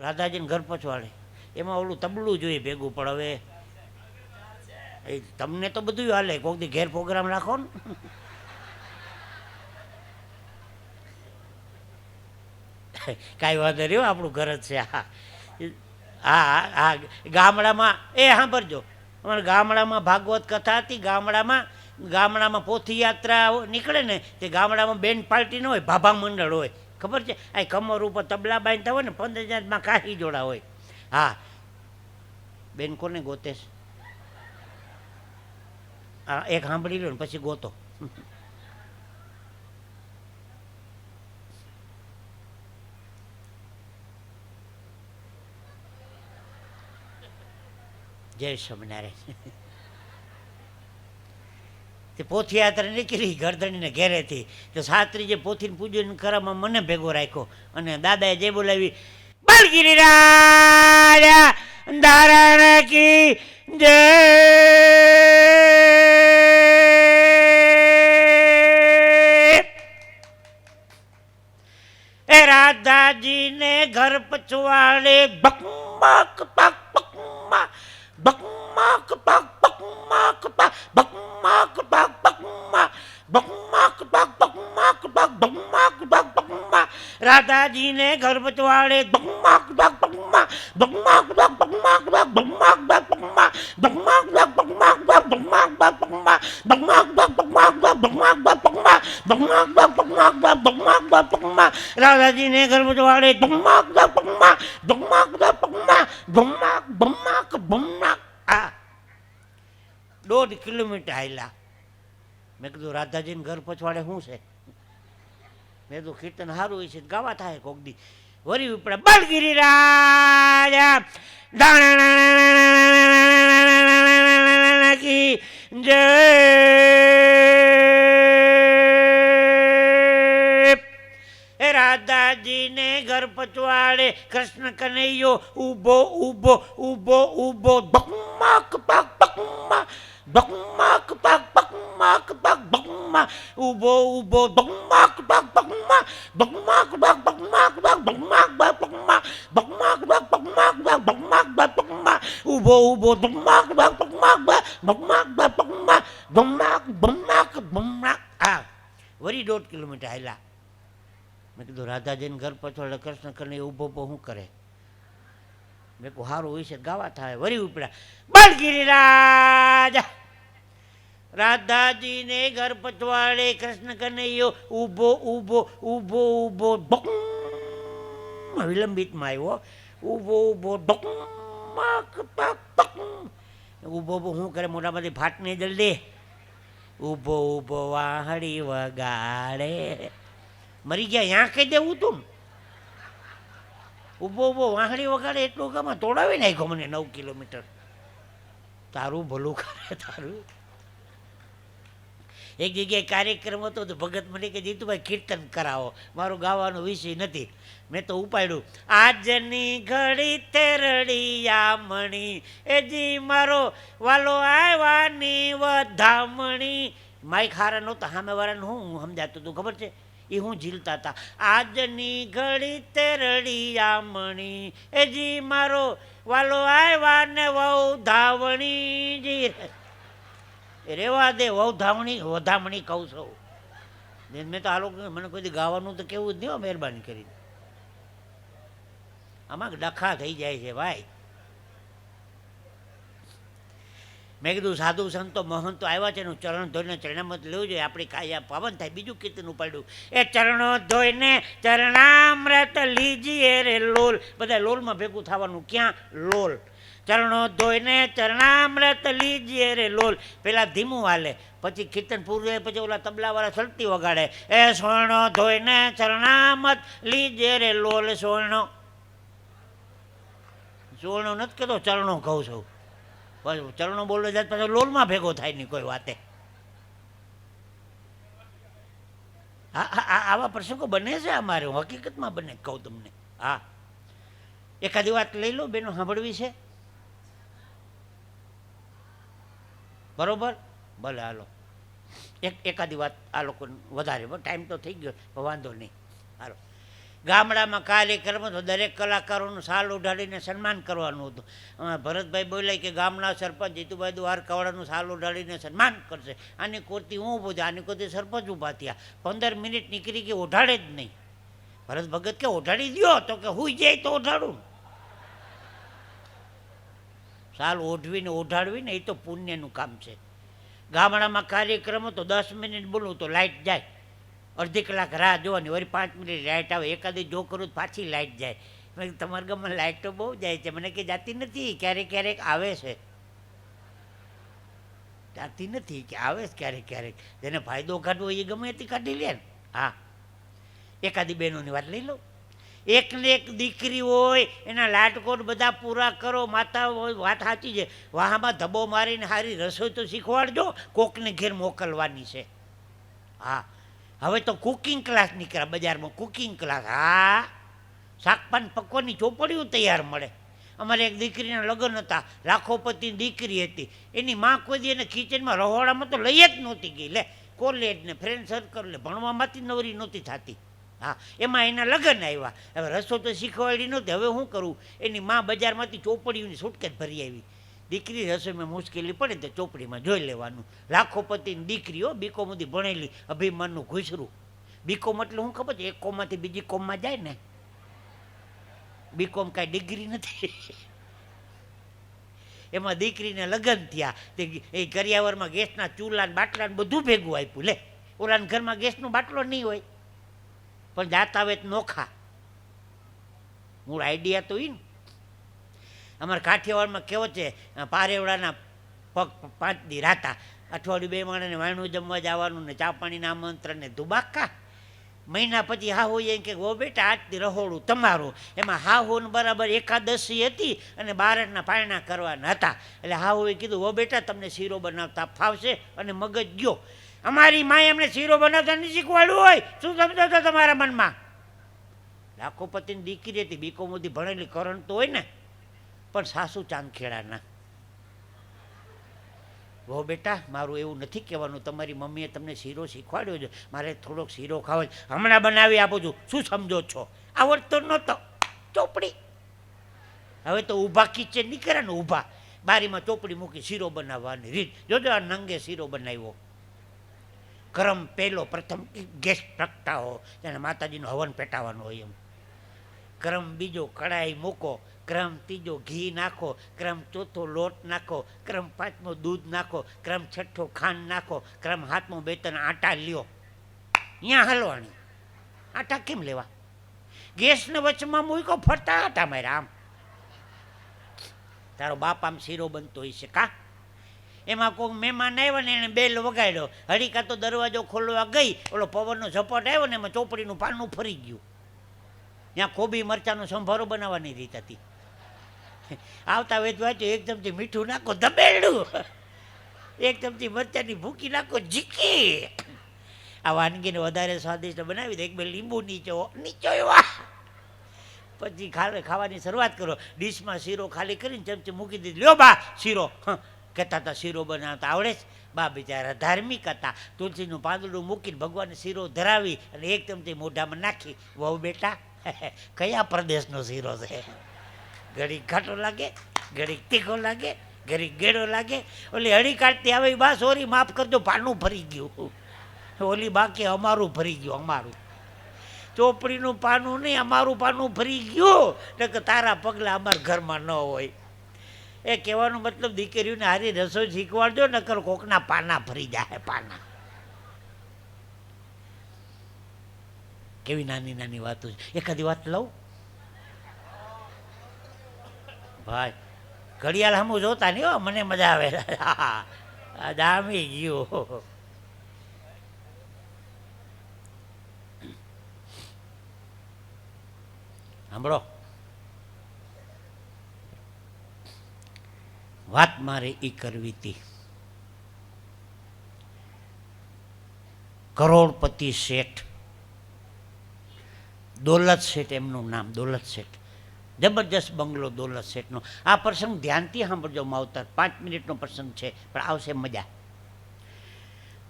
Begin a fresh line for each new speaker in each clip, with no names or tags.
રાધાજીને ઘર પછવાડે એમાં ઓલું તબલું જોઈએ ભેગું પણ હવે એ તમને તો બધું હાલે કોઈક દી ઘેર પ્રોગ્રામ રાખો ને. કાંઈ વાંધો હો, આપણું ઘર જ છે. હા. હા હા ગામડામાં એ સાંભળજો. અમારે ગામડામાં ભાગવત કથા હતી ગામડામાં ગામડામાં પોથી યાત્રા નીકળે ને તે ગામડામાં બેન પાર્ટી ન હોય ભાભા મંડળ હોય. ખબર છે? આ કમર ઉપર તબલા બાંધતા હોય ને, પંદર હજારમાં કાહી જોડા હોય. હા. બેન, કોને ગોતે હા એક સાંભળી લો ને, પછી ગોતો. જય સ્વામિનારાયણ. તે પોથીયાત્રા નીકળી ગરદણીને ઘેરેથી. તો સાત્રી પોથીને પૂજન કરવામાં મને ભેગો રાખ્યો. અને દાદાએ જે બોલાવી, બળગીરી રાજા કી જય. એ રાધાજીને ઘર પછવાડે બકમાક પાક બકમા બકમાક પાક બકમાક bak બકમાક bak બકમા બકમાક bak બકમાક bak બકમાક bak બકમા રાધાજીને પછવાડે બકમાક બક બકમા બકમાક બક બકમાક બક બકમાક બક બકમા બકમાક બક બકમાક બક બકમાક બક બકમા બકમાક બક બકમાક બક બકમાક બક બકમા બકમાક બક બકમાક બક બકમાક બક બકમા રાધાજીને પછવાડે બકમાક બક બકમા બકમાક બક બકમા બકમાક બકમાક બકમાક આ દોઢ કિલોમીટર હાલ્યા. મેં કીધું, રાધાજીને ઘર પછવાડે શું છે? મેં તો કીર્તન સારું હોય છે, ગાવા થાય કોક દી. વરી ઉપડે બળગીરી રાજા જય રાધાજીને ઘર પચવાડે કૃષ્ણ કનૈયો ઊભો ઊભો ઊભો ઊભો બકમાક પાક બકમા બકમાક પાક બકમાક પાક બકમા ઊભો પાક બકમા બકમાક પાક બકમાક પાક બકમાક પાક બકમા બકમાક પાક બકમાક પાક બકમાક પાક બકમા ઊભો ઊભો બકમાક પાક બકમાક પાક બકમાક પાક બકમા બકમાક બકમાક આ વરી દોઢ કિલોમીટર હાલ્યા મેં કીધું રાધાજીને ઘર પછવાડે કૃષ્ણ કરીને ઊભો ઊભો શું કરે મેં કહું સારું હોય છે, ગાવા થાય, વરી ઉપડ્યા. બળગીરી રાજા! રાધાજીને ઘર પછવાડે કૃષ્ણ કનૈયો ઊભો ઊભો ઊભો ઊભો વિલંબિત વિલંબિતમાં આવ્યો ઊભો ઊભો ડોક ઊભો ઊભો શું કરે મોટામાંથી ફાટ નહીં જલ્દી. ઊભો ઊભો વાહડી વગાડે. મરી ગયા ત્યાં કહી દેવું તું ઊભો ઊભો વાંસળી વગાડે એટલું કામ તોડાવી નાખ્યો મને નવ કિલોમીટર. તારું ભલું કરે તારું. એક જગ્યાએ કાર્યક્રમ હતો તો ભગત મને કે, જીતુભાઈ, કીર્તન કરાવો. મારો ગાવાનો વિષય નથી. મેં તો ઉપાડ્યું. આજની ઘડી તેરડિયા મણી એ મારો વાલો આવ્યાની વધામણી. માઈક હારા નહોતા સામે વાળાને હું સમજાતું હતું ખબર છે? એ હું ઝીલતા હતા. આજની ઘડી તેરડિયા મણી એ જી મારો વાલો આવ્યા ને વહુ ધાવણી જી રેવા દે વૌધામણી વધામણી કહું છું. મેં તો આ લોકો મને કોઈ ગાવાનું તો કેવું જ નહીં મહેરબાની કરીને. આમાં ડખા થઈ જાય છે ભાઈ. મેં કીધું, સાધુ સંતો, મહંતો આવ્યા છે એનું ચરણ ધોઈને ચરણામત લેવું જોઈએ. આપણી કાયા પાવન થાય, બીજું કીર્તન ઉપાડ્યું. એ ચરણો ધોઈને ચરણામૃત લીજીએ રે લોલ. બધા લોલમાં ભેગું થવાનું. ક્યાં? લોલ. ચરણો ધોઈને ચરણામૃત લીજીએ રે લોલ. પેલા ધીમું હાલે, પછી કીર્તન પૂરું થાય, પછી ઓલા તબલાવાળા સલતી વગાડે. એ સોનો ધોઈને ચરણામત લીજે રે લોલ. સોનો સોનો નથી કહેતો, ચરણો કહું છું. પછી ચરણો બોલવા જાય પછી લોલમાં ભેગો થાય નહીં કોઈ વાતે. હા આવા પ્રસંગો બને છે અમારે, હું હકીકતમાં બને, કહું તમને. હા. એકાદી વાત લઈ લો, બેનો સાંભળવી છે. બરોબર? ભલે, હાલો. એક એકાદી વાત આ લોકો વધારે ટાઈમ તો થઈ ગયો, વાંધો નહીં. હાલો. ગામડામાં કાર્યક્રમ હતો, દરેક કલાકારોનું સાલ ઉઢાડીને સન્માન કરવાનું હતું. ભરતભાઈ બોલ્યા કે ગામના સરપંચ જીતુભાઈ દ્વારકાવાળાનું સાલ ઉઢાડીને સન્માન કરશે. આની કોરતી હું ઊભો આની કોરતી સરપંચ ઊભા થયા. પંદર મિનિટ નીકળી કે ઓઢાડે જ નહીં. ભરત ભગત કે ઓઢાડી દ્યો, તો કે હું જાય તો ઓઢાડું સાલ ઓઢવીને ઓઢાડવીને એ તો પુણ્યનું કામ છે. ગામડામાં કાર્યક્રમ હતો, દસ મિનિટ બોલું તો લાઇટ જાય. અડધી કલાક રાહ જોવાની વળી પાંચ મિનિટ લાઇટ આવે, એકાદી જો કરું પાછી લાઇટ જાય. મેં તમારા ગામમાં લાઇટ તો બહુ જાય છે. મને કે, જાતી નથી, ક્યારેક ક્યારેક આવે છે. જાતી નથી કે આવે છે ક્યારેક ક્યારેક. જેને ફાયદો કાઢવો એ ગમે તે કાઢી લે ને. હા. એકાદી બહેનોની વાત લઈ લો. એકને એક દીકરી હોય, એના લાટકોટ બધા પૂરા કરો માતા વાત સાચી છે. વાહમાં ધબ્બો મારીને સારી રસોઈ તો શીખવાડજો, કોકને ઘેર મોકલવાની છે. હા. હવે તો કુકિંગ ક્લાસ નીકળ્યા, બજારમાં કુકિંગ ક્લાસ હા. શાકપાન પકવાની ચોપડીઓ તૈયાર મળે. અમારે એક દીકરીના લગ્ન હતા, લાખોપતિની દીકરી હતી. એની માં કોઈ દી એને કિચનમાં રહોડામાં તો લઈ જ નહોતી ગઈ. લે કોલેજ ને ફ્રેન્ડ સર્કલ ને ભણવામાંથી નવરી નહોતી થતી. હા, એમાં એના લગ્ન આવ્યા. હવે રસો તો શીખવાડી નહોતી. હવે શું કરું? એની માં બજારમાંથી ચોપડીઓની સુટકેસ ભરી આવી. દીકરી રસોઈમાં મુશ્કેલી પડે તો ચોપડીમાં જોઈ લેવાનું. લાખો પતિની દીકરીઓ બીકોમ ભણેલી અભિમાનનું ઘૂસરું. બીકોમ એટલે શું ખબર છે, એક કોમમાંથી બીજી કોમમાં જાય ને. બીકોમ કાંઈ ડિગ્રી નથી. એમાં દીકરીને લગ્ન થયા. તે એ કરિયાવરમાં ગેસના ચૂલા બાટલાને બાટલા બધું ભેગું આપ્યું. લે, ઓલાના ઘરમાં ગેસનો બાટલો નહીં હોય. પણ જાત આવે નોખા. મૂળ આઈડિયા તો એ ને. અમારા કાઠિયાવાડમાં કેવો છે પારેવડાના પગ પાંચ દી રાતા. અઠવાડિયું બે માણસને વાણું જમવા જવાનું ને ચા પાણીના આમંત્રણ ને ધુબાકા મહિના પછી હા હોય એમ કે, ઓ બેટા આજથી રહોડું તમારું. એમાં હા હોને બરાબર એકાદશી હતી અને બારણના પાયણા કરવાના હતા. એટલે હા હોય કીધું, ઓ બેટા, તમને શીરો બનાવતા ફાવશે અને મગજ ગયો. અમારી માએ એમને શીરો બનાવતા નહીં શીખવાડ્યું હોય. શું સમજો છો તમારા મનમાં? લાખોપતિની દીકરી હતી, બીકોમોથી ભણેલી કરંટ તો હોય ને. પણ સાસુ ચાંદખેડાના. વો બેટા, મારું એવું નથી કહેવાનું. તમારી મમ્મીએ તમને શીરો શીખવાડ્યો છે. મારે થોડોક શીરો ખાવો છે. હમણાં બનાવી આપું છું. શું સમજો છો? આવડતો નહોતો. ચોપડી. હવે તો ઊભા કિચન કરે ને ઊભા. બારીમાં ચોપડી મૂકી શીરો બનાવવાની રીત. જોજો, આ નંગે શીરો બનાવ્યો. કરમ પહેલો પ્રથમ ગેસ પ્રગટાવો તેને માતાજીનું હવન પેટાવાનું હોય એમ. ક્રમ બીજો કડાઈ મૂકો, ક્રમ ત્રીજો ઘી નાખો, ક્રમ ચોથો લોટ નાખો, ક્રમ પાંચમો દૂધ નાખો, ક્રમ છઠ્ઠો ખાંડ નાખો, ક્રમ હાથમો બે ત્રણ આટા લ્યો. ત્યાં હલવાણી આટા કેમ લેવા? ગેસને વચમાં મૂકો ફરતા આટા માર્યા આમ. તારો બાપ આમ શીરો બનતો છે કા? એમાં કોઈ મહેમાન આવ્યો ને એને બેલ વગાડ્યો. હળીકા તો દરવાજો ખોલવા ગઈ. ઓલો પવનનો ઝપટ આવ્યો ને એમાં ચોપડીનું પાનું ફરી ગયું. ત્યાં કોબી મરચાંનો સંભારો બનાવવાની રીત હતી. આવતા વેચવા તો એક ચમચી મીઠું નાખો, ધબેડું. એક ચમચી મરચાંની ભૂકી નાખો જીકી આ વાનગીને વધારે સ્વાદિષ્ટ બનાવી દે. એક બે લીંબુ નીચો નીચો એવા. પછી ખાલે ખાવાની શરૂઆત કરો. ડીશમાં શીરો ખાલી કરીને ચમચી મૂકી દીધી. લ્યો બા, શીરો. કહેતા હતા, શીરો બનાવતા આવડે છે બા બિચારા ધાર્મિક હતા. તુલસીનું પાંદડું મૂકીને ભગવાનને શીરો ધરાવી અને એક ચમચી મોઢામાં નાખી. વહુ બેટા કયા પ્રદેશનો શીરો છે? ઘડીક ઘાટો લાગે, ઘડીક તીખો લાગે, ઘડીક ગેડો લાગે. ઓલી હળી કાઢતી આવે બા સોરી માફ કરજો પાનું ફરી ગયું. ઓલી બાકી અમારું ફરી ગયું, અમારું. ચોપડીનું પાનું નહીં, અમારું પાનું ફરી ગયું. કે તારા પગલા અમારા ઘરમાં ન હોય. એ કહેવાનો મતલબ દીકરીઓને હારી રસોઈ શીખવાડજો, નકર કોકના પાના ફરી જાય પાના. કેવી નાની નાની વાતો છે? એકાદી વાત લઉં? ભાઈ, ઘડિયાળ હમુ જોતા નહીં હો, મને મજા આવે. જામી ગયું. સાંભળો. વાત મારે એ કરવી હતી કરોડપતિ શેઠ દોલત શેઠ એમનું નામ, દોલત શેઠ. જબરજસ્ત બંગલો દોલત શેઠનો. આ પ્રસંગ ધ્યાનથી સાંભળજો, માવતર. પાંચ મિનિટનો પ્રસંગ છે, પણ આવશે મજા.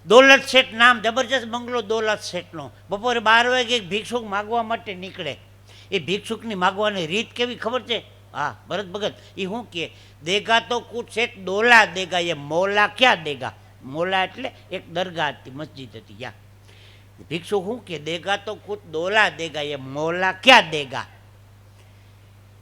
દોલત શેઠ નામ, જબરજસ્ત બંગલો દોલત શેઠનો. બપોરે બાર વાગે એક ભિક્ષુક માગવા માટે નીકળે. એ ભિક્ષુકની માગવાની રીત કેવી ખબર છે? હા, ભરત ભગત એ શું કહે દેગા તો કુટ શેઠ દોલા દેગા, એ મોલા ક્યાં દેગા? મોલા એટલે એક દરગાહ હતી, મસ્જિદ હતી, યા. ભિક્ષુક શું કે દેગા તો કુછ દોલા દેગા એ મોલા ક્યાં દેગા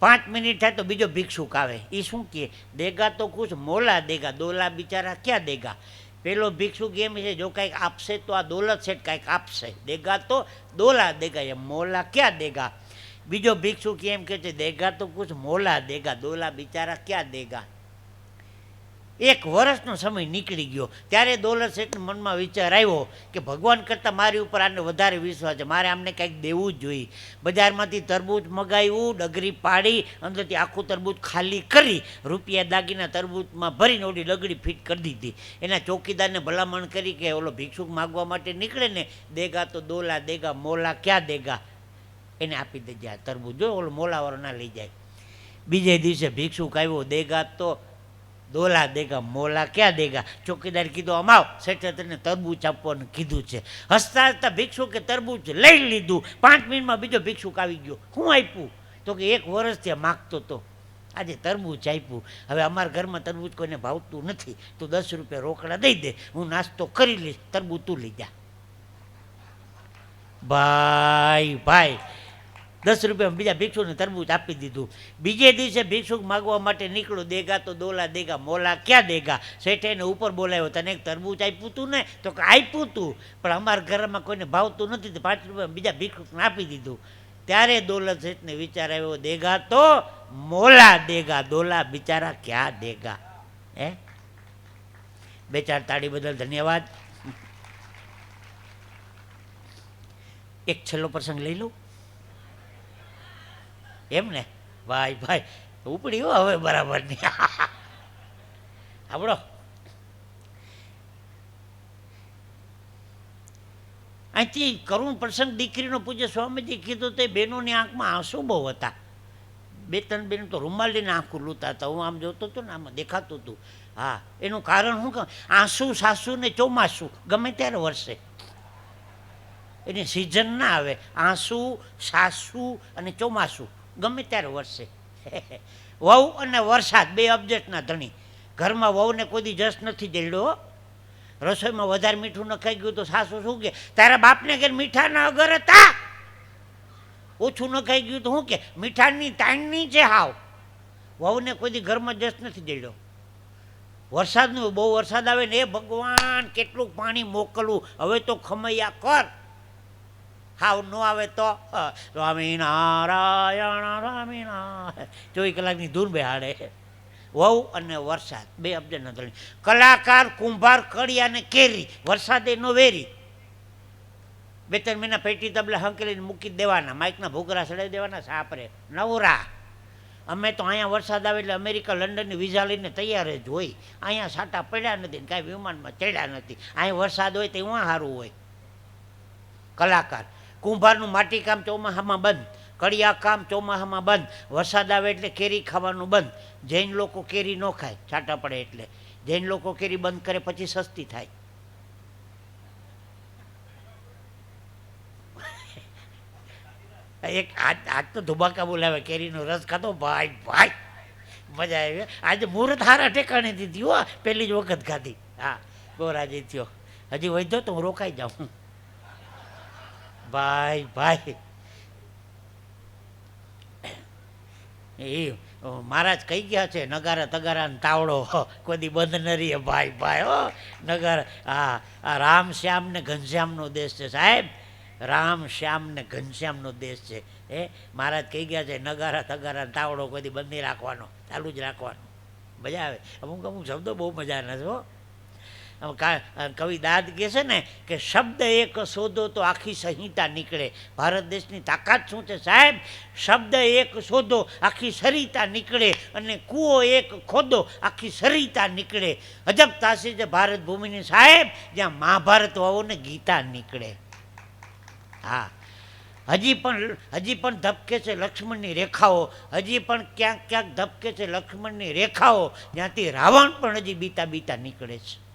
પાંચ મિનિટ થાય તો બીજો ભિક્ષુક આવે એ શું કહે દેગા તો કુછ મોલા દેગા દોલા બિચારા ક્યાં દેગા પેલો ભિક્ષુક એમ છે જો કંઈક આપશે તો આ દોલત શેઠ કંઈક આપશે દેગા તો દોલા દેગા એ મોલા ક્યાં દેગા બીજો ભિક્ષુક એમ કહે છે દેગા તો કુછ મોલા દેગા દોલા બિચારા ક્યાં દેગા એક વર્ષનો સમય નીકળી ગયો. ત્યારે દોલત શેઠના મનમાં વિચાર આવ્યો કે ભગવાન કરતાં મારી ઉપર આને વધારે વિશ્વાસ છે. મારે આમને કંઈક દેવું જ જોઈએ. બજારમાંથી તરબૂચ મગાવ્યું, ડગરી પાડી, અંદરથી આખું તરબૂચ ખાલી કરી, રૂપિયા દાગીના તરબૂચમાં ભરીને ઓલી ડગડી ફિટ કરી દીધી. એના ચોકીદારને ભલામણ કરી કે ઓલો ભિક્ષુક માગવા માટે નીકળે ને, દેગા તો દોલા, દેગા મોલા, ક્યાં દેગા? એને આપી દેજે આ તરબૂચ. જો ઓલો મોલાવાળો ના લઈ જાય. બીજે દિવસે ભિક્ષુક આવ્યો, દેગા તો દોલા દેગા, મોલા ક્યાં દેગા? ચોકીદાર કીધું, અમાવ તને તરબૂચ આપવાનું કીધું છે. હસતા હસતા ભિક્ષુકે તરબૂચ લઈ લીધું. પાંચ મિનિટમાં બીજો ભિક્ષુક આવી ગયો. હું આપ્યું? તો કે એક વર્ષથી આ માગતો તો. આજે તરબૂચ આપ્યું. હવે અમારા ઘરમાં તરબૂચ કોઈને ભાવતું નથી. તું દસ રૂપિયા રોકડા દઈ દે. હું નાસ્તો કરી લઈશ. તરબૂચ તું લઈ જા. ભાઈ ભાઈ દસ રૂપિયા બીજા ભિક્ષુને તરબૂચ આપી દીધું. બીજે દિવસે ભિક્ષુક માગવા માટે નીકળો દેગા તો દોલા, દેગા મોલા, ક્યાં દેગા? શેઠે ઉપર બોલાવ્યો. તને એક તરબૂચ આપ્યું તું ને? તો કે આપ્યું તું. પણ અમારા ઘરમાં કોઈને ભાવતું નથી. તો પાંચ રૂપિયા બીજા ભિક્ષુકને આપી દીધું. ત્યારે દોલત શેઠને વિચાર આવ્યો, દેગા તો મોલા, દેગા દોલા, બિચારા ક્યાં દેગા? હે? બે ચાર તાળી બદલ ધન્યવાદ. એક છેલ્લો પ્રસંગ લઈ લઉં. એમ ને ભાઈ ભાઈ, ઉપડી હો હવે બરાબરની. આપણો અહીંથી કરુણ પ્રસંગ દીકરીનો પૂજ્ય સ્વામીજી કીધું તે બહેનોની આંખમાં આંસુ બહુ હતા. બે ત્રણ બેન તો રૂમાલ લઈને આંખ લૂતા હતા. હું આમ જોતો હતો ને આમાં દેખાતું હતું. હા, એનું કારણ શું કહું? આંસુ, સાસુ ને ચોમાસું. ગમે ત્યારે વરસે. એની સિઝન ના આવે. આંસુ, સાસુ અને ચોમાસું. ગમે ત્યારે વરસે. વહુ અને વરસાદ, બે અબજેટના ધણી. ઘરમાં વહુને કોઈ જસ નથી જડ્યો રસોઈમાં વધારે મીઠું ન ખાઈ ગયું તો સાસુ શું કે, તારા બાપને કે મીઠાના અગર હતા. ઓછું ન ખાઈ ગયું તો શું કે, મીઠાની તાણની છે હાવ. વહુને કોઈ ઘરમાં જસ નથી જડ્યો વરસાદનું બહુ વરસાદ આવે ને એ ભગવાન કેટલું પાણી મોકલવું હવે તો ખમૈયા કર. હાવ ન આવે તો સ્વામિનારાયણ સ્વામિનારાયણ. ચોવીસ કલાકની ધૂન બેહાડે. વહુ અને વરસાદ, બે અબ્જન ધણી. કલાકાર, કુંભાર કડી અને કેરી, વરસાદે નો વેરી. બે ત્રણ મહિના પેટી તબલા હંકેલીને મૂકી દેવાના, માઇકના ભૂગરા ચડાવી દેવાના, સાપરે. નવરા. અમે તો અહીંયા વરસાદ આવે એટલે અમેરિકા, લંડનની વિઝા લઈને તૈયાર જ હોય. અહીંયા સાટા પડ્યા નથી કાંઈ વિમાનમાં ચડ્યા નથી. અહીંયા વરસાદ હોય તે હું સારું હોય. કલાકાર. કુંભારનું માટીકામ ચોમાસામાં બંધ કડિયા કામ ચોમાસામાં બંધ, વરસાદ આવે એટલે કેરી ખાવાનું બંધ. જૈન લોકો કેરી ન ખાય, છાંટા પડે એટલે. જૈન લોકો કેરી બંધ કરે પછી સસ્તી થાય. એક આજ આજ તો ધુબાકા બોલાવે, કેરીનો રસ ખાતો, ભાઈ ભાઈ, મજા આવી. આજે મુહૂર્ત હારા ઠેકાણે દીધી હો પહેલી જ વખત ખાધી. હા બહુ રાજી થયો. હજી વધ્યો તો હું રોકાઈ જાઉં. ભાઈ ભાઈ. એ મહારાજ કહી ગયા છે? નગારા તગારા તાવડો. કોઈ દી બંધ ન રહીએ, ભાઈ ભાઈ, હો. નગર હા આ રામ શ્યામ ને ઘનશ્યામનો દેશ છે, સાહેબ. રામ શ્યામ ને ઘનશ્યામનો દેશ છે. એ મહારાજ કહી ગયા છે? નગારા તગારા તાવડો, કોદી બંધ નહીં રાખવાનો. ચાલુ જ રાખવાનો. મજા આવે. અમુક અમુક શબ્દો બહુ મજાના છે, હો. કવિ દાદ કહે છે ને કે શબ્દ એક શોધો તો આખી સંહિતા નીકળે. ભારત દેશની તાકાત શું છે સાહેબ? શબ્દ એક શોધો, આખી સરિતા નીકળે અને કૂવો એક ખોદો, આખી સરિતા નીકળે. અજબ તાસી છે ભારત ભૂમિની સાહેબ, જ્યાં મહાભારત વાવો ને ગીતા નીકળે. હા. હજી પણ હજી પણ ધબકે છે લક્ષ્મણની રેખાઓ, હજી પણ ક્યાંક ક્યાંક ધબકે છે લક્ષ્મણની રેખાઓ, જ્યાંથી રાવણ પણ હજી બીતા બીતા નીકળે છે.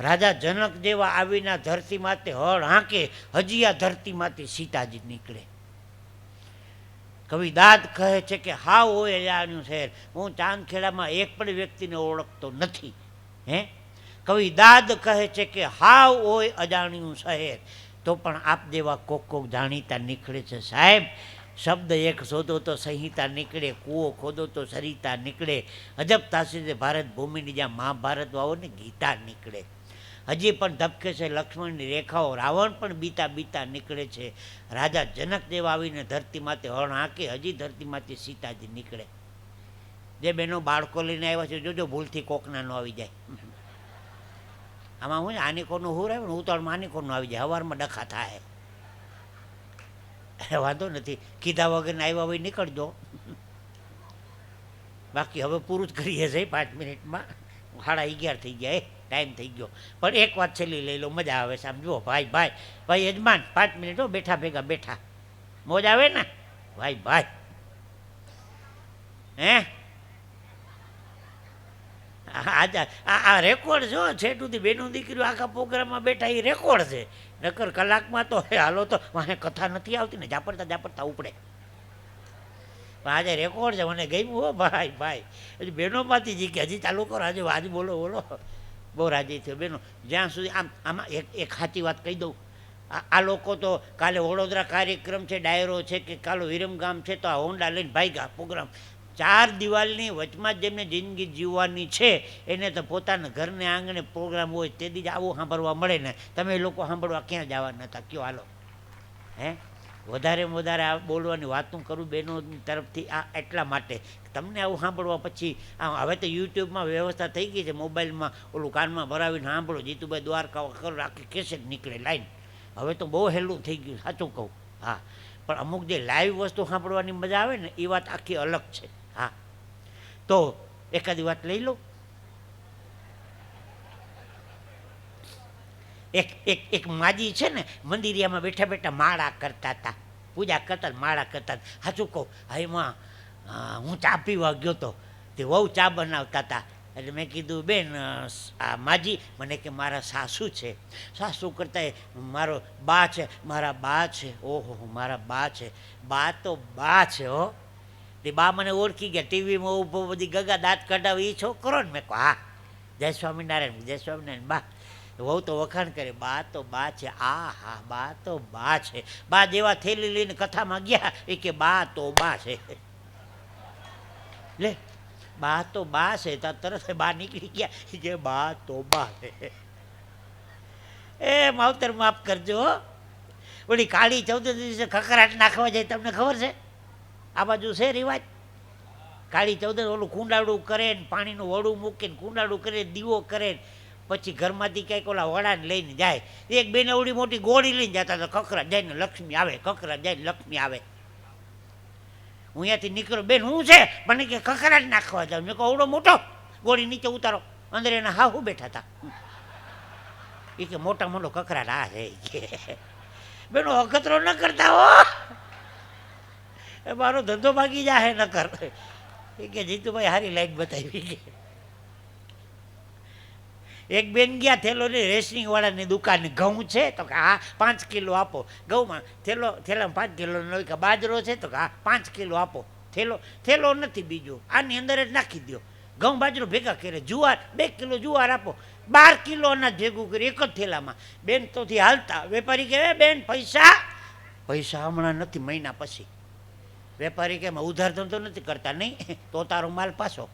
રાજા જનક જેવા આવીને ધરતી ધરતીમાંથી હળ હાંકે હજી આ ધરતીમાંથી સીતાજી નીકળે. કવિ દાદ કહે છે કે હા હોય અજાણ્યું શહેર હું ચાંદખેડામાં એક પણ વ્યક્તિને ઓળખતો નથી. હે? કવિ દાદ કહે છે કે, હાવ હોય અજાણ્યું શહેર. તો પણ આપ જેવા કોક કોક જાણીતા નીકળે છે. સાહેબ, શબ્દ એક શોધો તો સંહિતા નીકળે, કૂવો ખોદો તો સરિતા નીકળે. અજબ તાસીદે ભારત ભૂમિની જ્યાં મહાભારત વાવો ને ગીતા નીકળે. હજી પણ ધબકે છે લક્ષ્મણની રેખાઓ, રાવણ પણ બીતા બીતા નીકળે છે. રાજા જનકદેવ આવીને આવીને ધરતીમાંથી હણ હાંકે, હજી ધરતીમાંથી સીતાજી નીકળે. જે બેનો બાળકો લઈને આવ્યા છે, જોજો ભૂલથી કોકના ન આવી જાય. આમાં હું આની કોનું હું રહ્યું ને ઉતાળમાં આની કોનું આવી જાય, હવારમાં ડખા થાય. વાંધો નથી, કીધા વગરને આવ્યા હોય નીકળજો. બાકી હવે પૂરું જ કરીએ છીએ પાંચ મિનિટમાં સાડા અગિયાર થઈ ગયા ટાઈમ થઈ ગયો. પણ એક વાત છેલ્લી લઈ લો, મજા આવે સમજો ભાઈ ભાઈ ભાઈ, યજમાન, પાંચ મિનિટ હો, બેઠા ભેગા, બેઠા. મોજ આવે ને? ભાઈ ભાઈ. હે? આજે આ રેકોર્ડ જો છેટ સુધી બેનું દીકરીઓ આખા પ્રોગ્રામમાં બેઠા, એ રેકોર્ડ છે. નકર કલાકમાં તો હાલો તો વાંહે કથા નથી આવતી ને જાપડતા જાપડતા ઉપડે. આજે રેકોર્ડ છે, મને ગમ્યું હો, ભાઈ ભાઈ. હજી બહેનોમાંથી જી કે, હજી ચાલુ કરો આજે વાજ બોલો બોલો. બહુ રાજી થયો બેનો. જ્યાં સુધી આમ, આમાં એક એક સાચી વાત કહી દઉં. આ લોકો તો કાલે વડોદરા કાર્યક્રમ છે, ડાયરો છે કે કાલો વિરમગામ છે, તો આ હોન્ડા લઈને ભાગ્યા પ્રોગ્રામ. ચાર દિવાલની વચમાં જેમને જિંદગી જીવવાની છે, એને તો પોતાના ઘરને આંગણે પ્રોગ્રામ હોય, તે દી જ આવું સાંભળવા મળે ને. તમે લોકો સાંભળવા ક્યાં જવાના હતા? કયો હાલો. હે? વધારે વધારે આ બોલવાની વાતું કરું બહેનો તરફથી આ એટલા માટે. તમને આવું સાંભળવા પછી આ હવે તો યુટ્યુબમાં વ્યવસ્થા થઈ ગઈ છે, મોબાઈલમાં ઓલું કાનમાં ભરાવીને સાંભળો, જીતુભાઈ દ્વારકા કરો આખી કેસેટ નીકળે લાઈન. હવે તો બહુ હેલું થઈ ગયું સાચું કહું. હા. પણ અમુક જે લાઈવ વસ્તુ સાંભળવાની મજા આવે ને એ વાત આખી અલગ છે. હા. તો એકાદી વાત લઈ લો. એક એક એક માજી છે ને, મંદિરિયામાં બેઠા બેઠા માળા કરતા હતા. પૂજા કરતા માળા કરતા હાચું કહું હા એમાં હું ચા પીવા ગયો હતો તે વહુ ચા બનાવતા હતા. એટલે મેં કીધું, બેન આ માજી, મને કે મારા સાસુ છે. સાસુ કરતા મારો બા છે. મારા બા છે. ઓહો મારા બા છે. બા તો બા છે, હો. તે બા મને ઓળખી ગયા, ટીવીમાં ઊભો બધી ગગા દાંત કઢાવી એ છોકરો ને મેં કહું, હા, જય સ્વામિનારાયણ જય સ્વામિનારાયણ, બા. વહુ તો વખાણ કરે, બા તો બા છે, આ હા, બા તો બા છે. બા જેવા થેલી લઈને કથામાં ગયા, એ કે, બા તો બા છે. લે, બા તો બા છે. તો તરત બા નીકળી ગયા કે, બા તો બા છે. એ માવતર માફ કરજો. ઓલી કાળી ચૌદ દિવસે ખકરાટ નાખવા જાય, તમને ખબર છે? આ બાજુ છે રિવાજ? કાળી ચૌદ ઓલું કુંડાળું કરે ને પાણીનું વડું મૂકીને, કુંડાળું કરે દીવો કરે ને પછી ઘરમાંથી કંઈક ઓલા વડાને લઈને જાય. એક બેને એવડી મોટી ગોળી લઈને જતા હતા કકરા જઈને લક્ષ્મી આવે કકરા જઈને લક્ષ્મી આવે. હું અહીંયાથી નીકળ્યો, બેન, હું છે? મને કે કકરા જ નાખવા જાઉં મેં કહું અવડો મોટો. ગોળી નીચે ઉતારો. અંદર એના હા હું બેઠા હતા. એ કે, મોટા મોટો કકરા આ છે કે બેનો અખતરો ન કરતા હો. એ મારો ધંધો ભાગી જાય ન કર એ કે, જીતુભાઈ, હારી લાઈટ બતાવી. એક બેન ગયા થેલો ને રેશનિંગ વાળાની દુકાને, ઘઉં છે? તો કે, હા, પાંચ કિલો આપો. ઘઉંમાં થેલો, થેલામાં પાંચ કિલો નો કે બાજરો છે, તો કે, હા, પાંચ કિલો આપો. થેલો થેલો નથી બીજો. આની અંદર જ નાખી દો ઘઉં, બાજરો ભેગા કરે, જુવાર, બે કિલો જુવાર આપો. બાર કિલો અનાજ ભેગું કરી, એક જ થેલામાં. બેન તોથી હાલતા. વેપારી કહે બેન, પૈસા? પૈસા હમણાં નથી, મહિના પછી. વેપારી કે "એમાં ઉધાર ધંધો નથી કરતા, નહીં? તો તારો માલ પાછો.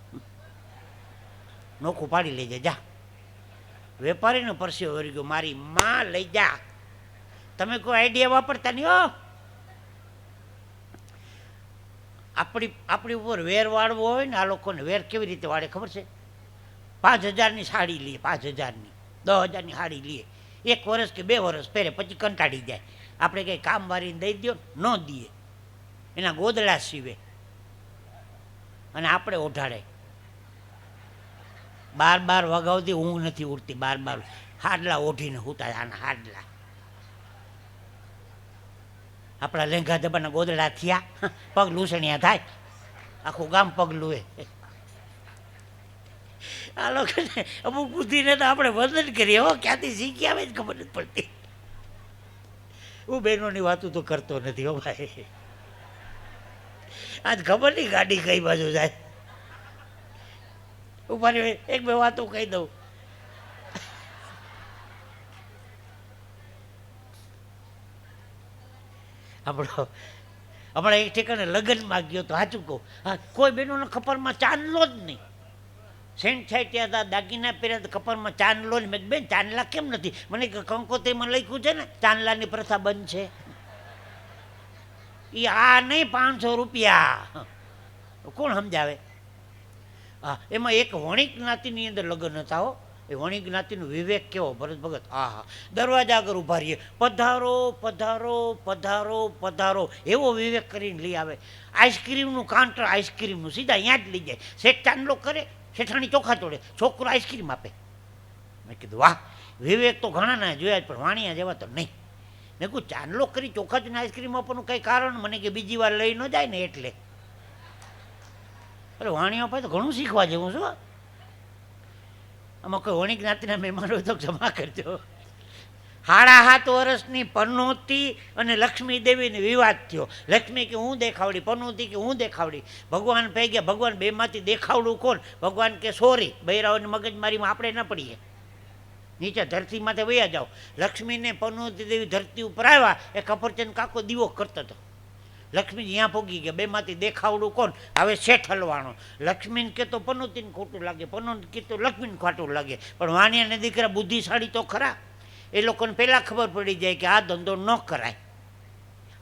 નોખું પાડી લેજે, જા. વેપારીનો પરસ્યો વળી ગયો. મારી માં લઈ જા. તમે કોઈ આઈડિયા વાપરતા નહીં હો. આપણી આપણી ઉપર વેર વાળવો હોય ને આ લોકોને વેર કેવી રીતે વાળે ખબર છે? પાંચ હજારની સાડી લઈએ પાંચ હજારની. દસ હજારની સાડી લઈએ એક વર્ષ કે બે વર્ષ પહેરે પછી કંટાળી જાય. આપણે કંઈ કામ મારીને દઈ દો ન દઈએ. એના ગોદડા સીવે. અને આપણે ઓઢાડે બાર બાર વગાવતી ઊંઘ નથી ઉડતી બાર બાર હાડલા ઓઢીને હુતા આના હાડલા. આપણા લેંઘા દબાના ગોદડા થયા પગ લૂસણિયા થાય. આખું ગામ પગ લૂએ. આ લોકોને અમુક બુદ્ધિને તો આપણે વંદન કરીએ, હો, ક્યાંથી શીખી આવે જ ખબર નથી પડતી. હું બહેનોની વાતો તો કરતો નથી, હો, ભાઈ. આજ ખબર નહીં ગાડી કઈ બાજુ જાય. ઊભા રહ્યો, એક બે વાતો કહી દઉં. આપણો હમણાં એક ઠેકાણે લગ્નમાં ગયો તો સાચું કહું. હા કોઈ બહેનોના ખપરમાં ચાંદલો જ નહીં. સેન્ટ થાય ત્યાં હતા દાગીના પહેર્યા તો કપરમાં ચાંદલો ને મેં બેન ચાંદલા કેમ નથી? મને કંકોત્રીમાં લખ્યું છે ને ચાંદલાની પ્રથા બંધ છે. એ આ નહીં પાંચસો રૂપિયા. કોણ સમજાવે? હા, એમાં એક વણિક જ્ઞાતિની અંદર લગ્ન હતા હો એ વણિક જ્ઞાતિનો વિવેક કેવો? ભરત ભગત. હા હા. દરવાજા આગળ ઊભા રહીએ. પધારો પધારો પધારો પધારો. એવો વિવેક કરીને લઈ આવે. આઈસ્ક્રીમનું કાઉન્ટર આઈસ્ક્રીમનું સીધા અહીંયા જ લઈ જાય. શેઠ ચાંદલો કરે, શેઠાણી ચોખા તોડે. છોકરો આઈસ્ક્રીમ આપે. મેં કીધું, વાહ, વિવેક તો ઘણા ના જોયા જ પણ વાણિયા જેવા તો નહીં. મેં કહું ચાંદલો કરી ચોખા જ આઈસ્ક્રીમ આપવાનું કંઈ કારણ? મને કે બીજી વાર લઈ ન જાય ને એટલે. અરે વાણીઓ પાસે તો ઘણું શીખવા જેવું હો. આમાં કોઈ વણિક જ્ઞાતિના મહેમાન તો જમા કરજો. હાડા હાથ વર્ષની પનોતી અને લક્ષ્મી દેવીને વિવાદ થયો. લક્ષ્મી કે હું દેખાવડી, પનોતી કે હું દેખાવડી? ભગવાન પૈ ગયા, ભગવાન બેમાંથી દેખાવડું કોણ? ભગવાન કે સોરી, બૈરાઓની મગજમારીમાં આપણે ન પડીએ. નીચે ધરતી માથે વયા જાઓ. લક્ષ્મીને પનોતી દેવી ધરતી ઉપર આવ્યા એ કપરચંદ કાકો દીવો કરતો હતો. લક્ષ્મી જ્યાં પોગી ગયા. બેમાંથી દેખાવડું કોણ? હવે શેઠ હલવાનો લક્ષ્મીને કે તો પનોતીને ખોટું લાગે. પનોતી કહેતો, લક્ષ્મીને ખોટું લાગે. પણ વાણિયાને દીકરા બુદ્ધિશાળી તો ખરા. એ લોકોને પહેલાં ખબર પડી જાય કે આ ધંધો ન કરાય.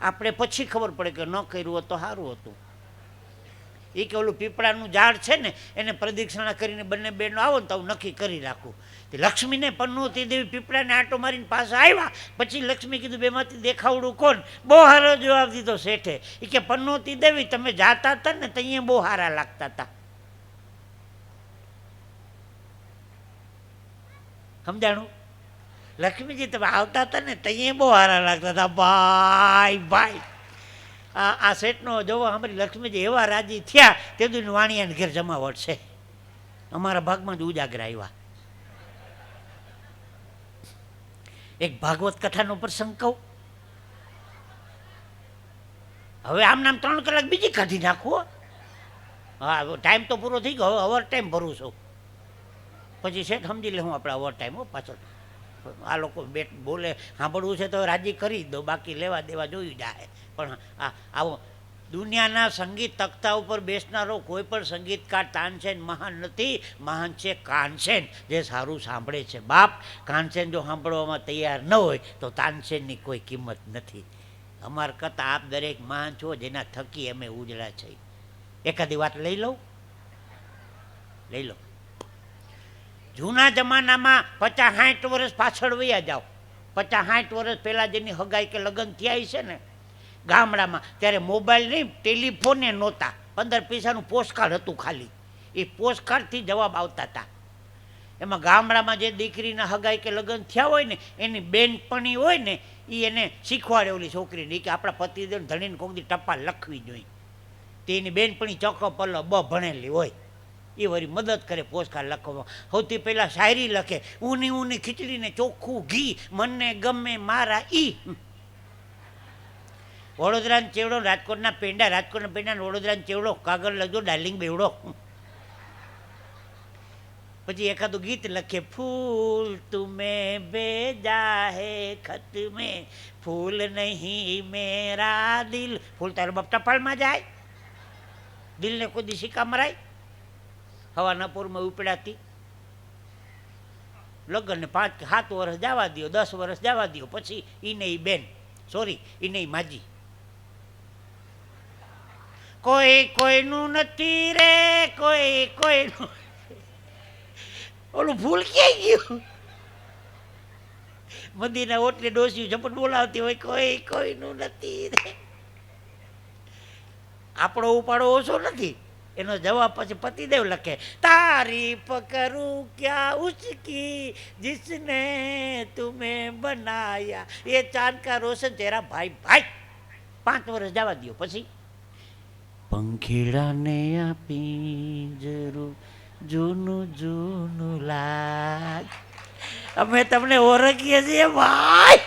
આપણે પછી ખબર પડે કે ન કર્યું હોત તો સારું હતું. એ કે ઓલું પીપળાનું ઝાડ છે ને, એને પ્રદક્ષિણા કરીને બંને બહેનો આવો ને તો હું નક્કી કરી રાખું લક્ષ્મીને પન્નુતી દેવી પીપળાને આંટો મારીને પાછા આવ્યા. પછી લક્ષ્મી કીધું, બેમાંથી દેખાવડું કોણ? બહુ સારો જવાબ દીધો શેઠે. એ કે પન્નુતી દેવી, તમે જાતા હતા ને ત્યાં બહુ સારા લાગતા હતા. સમજાણું? લક્ષ્મીજી, તમે આવતા હતા ને ત્યાં બહુ સારા લાગતા હતા. ભાઈ ભાઈ. આ આ શેઠનો જોવો અમારી લક્ષ્મીજી એવા રાજી થયા, તે વાણિયાને ઘેર જમાવટ છે. અમારા ભાગમાં જ ઉજાગર આવ્યા. એક ભાગવત કથાનો પ્રસંગ કહું. હવે આમ નામ ત્રણ કલાક બીજી કાઢી નાખો, હા. ટાઈમ તો પૂરો થઈ ગયો, હવે ઓવર ટાઈમ ભરું છું. પછી શેઠ સમજી લે હું આપણે ઓવર ટાઈમ પાછળ. આ લોકો બેટ બોલે, સાંભળવું છે તો રાજી કરી દો, બાકી લેવા દેવા જોયું જાય. પણ આ આવો દુનિયાના સંગીત તખ્તા ઉપર બેસનારો કોઈ પણ સંગીતકાર તાનસેન મહાન નથી, મહાન છે કાનસેન જે સારું સાંભળે છે. બાપ કાનસેન જો સાંભળવામાં તૈયાર ન હોય તો તાનસેનની કોઈ કિંમત નથી. અમાર કરતાં આપ દરેક મહાન છો જેના થકી અમે ઉજળા છે. એકાદી વાત લઈ લઉં? લઈ લો જૂના જમાનામાં પચાસ સાઠ વર્ષ પાછળ વયા જાઓ. પચાસ સાઠ વર્ષ પહેલાં જેની હગાઈ કે લગ્ન થયા છે ને ગામડામાં. ત્યારે મોબાઈલ નહીં, ટેલિફોને નહોતા. પંદર પૈસાનું પોસ્ટકાર્ડ હતું ખાલી. એ પોસ્ટકાર્ડથી જવાબ આવતા હતા. એમાં ગામડામાં જે દીકરીના હગાઈ કે લગ્ન થયા હોય ને, એની બેનપણી હોય ને એ એને શીખવાડે ઓલી છોકરીને કે આપણા પતિદેવ ધણીને કોકદી ટપ્પા લખવી જોઈએ. તે એની બેનપણી ચોખ્ખો પલ્લો બ ભણેલી હોય. એ વળી મદદ કરે પોસ્ટકાર્ડ લખવામાં. સૌથી પહેલાં શાયરી લખે, ઊની ઊની ખીચડીને ચોખ્ખું ઘી, મને ગમે મારા ઈ. વડોદરાનો ચેવડો, રાજકોટના પેંડા રાજકોટના પેંડા વડોદરાનો ચેવડો, કાગળ લખજો ડાર્લિંગ બેવડો. પછી એકાદું ગીત લખે, ફૂલ તુમે બેજા હે, ખત મેં, ફૂલ નહીં મેરા દિલ. ફૂલ તારો બાપ ટપાલમાં જાય, દિલને કોઈ દી સિક્કા મરાય. હવાના પૂરમાં ઉપડાતી. લગ્નને પાંચ, સાત વર્ષ જવા દો દસ વર્ષ જવા દો પછી એ નહીં બેન, સોરી એ નહીં માજી. કોઈ કોઈનું નથી રે, કોઈ કોઈનું. ઓલું ભૂલ ક્યાંય ગયું? મંદિરના ઓટલે ડોસ્યું ઝપટ બોલાવતી હોય, કોઈ કોઈનું નથી રે. આપણો ઉપાડો ઓછો નથી. એનો જવાબ પછી પતિદેવ લખે તારીફ કરું ક્યાં ઉચકી? જિસને તુમે બનાયા. એ ચાંદ કા રોશન ચહેરા, ભાઈ ભાઈ, પાંચ વર્ષ જવા દો પછી. પંખીડાને આપી જરૂર, જૂનું જૂનું લાગ. અમે તમને ઓળખીએ છીએ, ભાઈ.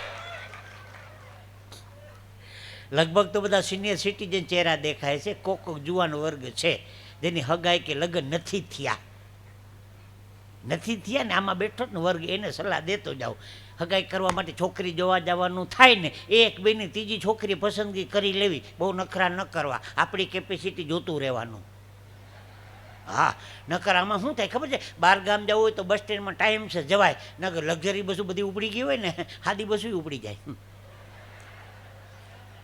લગભગ તો બધા સિનિયર સિટીઝન ચહેરા દેખાય છે, કોક કોક જુવાન વર્ગ છે, જેની હગાઈ કે લગ્ન નથી થયા. નથી થયા ને આમાં બેઠો ને વર્ગ, એને સલાહ દેતો જાઓ હગાઈ કરવા માટે છોકરી જોવા જવાનું થાય ને એક બેની ત્રીજી છોકરી પસંદગી કરી લેવી, બહુ નખરા ન કરવા. આપણી કેપેસિટી જોતું રહેવાનું. હા, નકર આમાં શું થાય ખબર છે? બાર ગામ જવું હોય તો બસ સ્ટેન્ડમાં ટાઈમ છે, જવાય. નકર લક્ઝરી બસો બધી ઉપડી ગઈ હોય ને સાદી બસો ઉપડી જાય.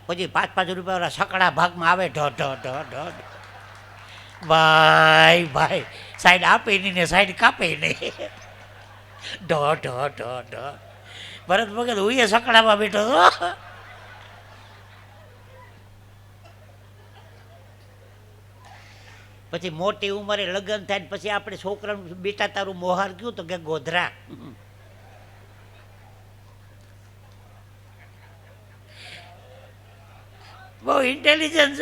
પછી પાંચ પાંચ રૂપિયાવાળા સકડા ભાગમાં આવે, ઢ ઢ ઢ ઢ. ભાઈ ભાઈ, સાઈડ આપે નહીં ને, સાઈડ કાપે નહીં. ઢ ઢ ઢ ઢ. ભરત ભગત હું એ સકડામાં બેઠો હતો પછી મોટી ઉંમરે લગ્ન થાય ને પછી આપણે છોકરાનું બેટા તારું મોહાર કયું તો કે ગોધરા. બહુ ઇન્ટેલિજન્સ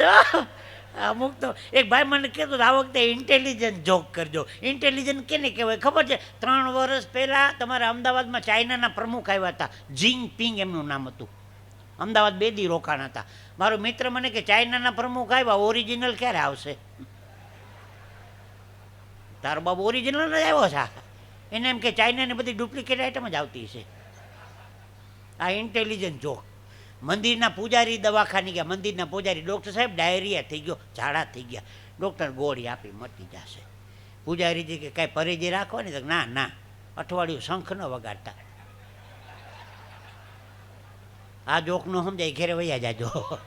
અમુક તો એક ભાઈ મને કહેતો હતો, આ વખતે ઇન્ટેલિજન્ટ જોક કરજો. ઇન્ટેલિજન્ટ કેને કહેવાય? ખબર છે? ત્રણ વર્ષ પહેલાં તમારા અમદાવાદમાં ચાઇનાના પ્રમુખ આવ્યા હતા. જિંગ પિંગ એમનું નામ હતું. અમદાવાદ બે દી રોકાણ હતા. મારો મિત્ર મને કે ચાઇનાના પ્રમુખ આવ્યા ઓરિજિનલ ક્યારે આવશે? તારો બાબુ ઓરિજિનલ જ આવ્યો છે. એને એમ કે ચાઇનાની બધી ડુપ્લિકેટ આઈટમ જ આવતી છે આ ઇન્ટેલિજન્ટ જોક મંદિરના પૂજારી દવાખાને ગયા. મંદિરના પૂજારી ડૉક્ટર સાહેબ ડાયરિયા થઈ ગયો, ઝાડા થઈ ગયા. ડૉક્ટર ગોળી આપી, મટી જશે. પૂજારીજી કે કાંઈ પરેજી રાખવાની? તો ના ના. અઠવાડિયું શંખ ન વગાડતા. આ જોક નો સમજાય, ઘેરે વૈયા જાજો.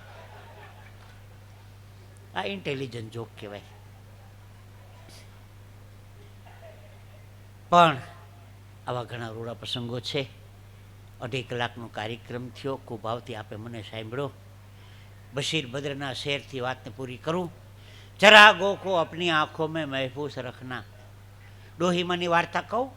આ ઇન્ટેલિજન્ટ જોક કહેવાય. પણ આવા ઘણા રૂડા પ્રસંગો છે. અઢી કલાકનો કાર્યક્રમ થયો ખૂબ ભાવથી આપે મને સાંભળ્યો બશીર બદ્રના શેરથી વાતને પૂરી કરું જરા ગોખો અપની આંખો મેં મહેફૂસ રખના ડોહીમાની વાર્તા કહું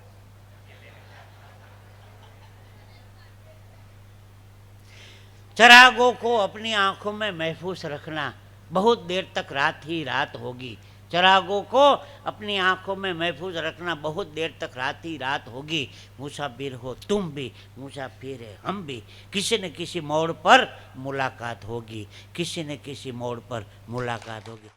चरागों को अपनी आंखों में महफूज रखना बहुत देर तक रात ही रात होगी चरागों को अपनी आँखों में महफूज रखना बहुत देर तक रात ही रात होगी। मुसाफिर हो तुम भी। मुसाफिर है हम भी। किसी न किसी मोड़ पर मुलाकात होगी। किसी न किसी मोड़ पर मुलाकात होगी।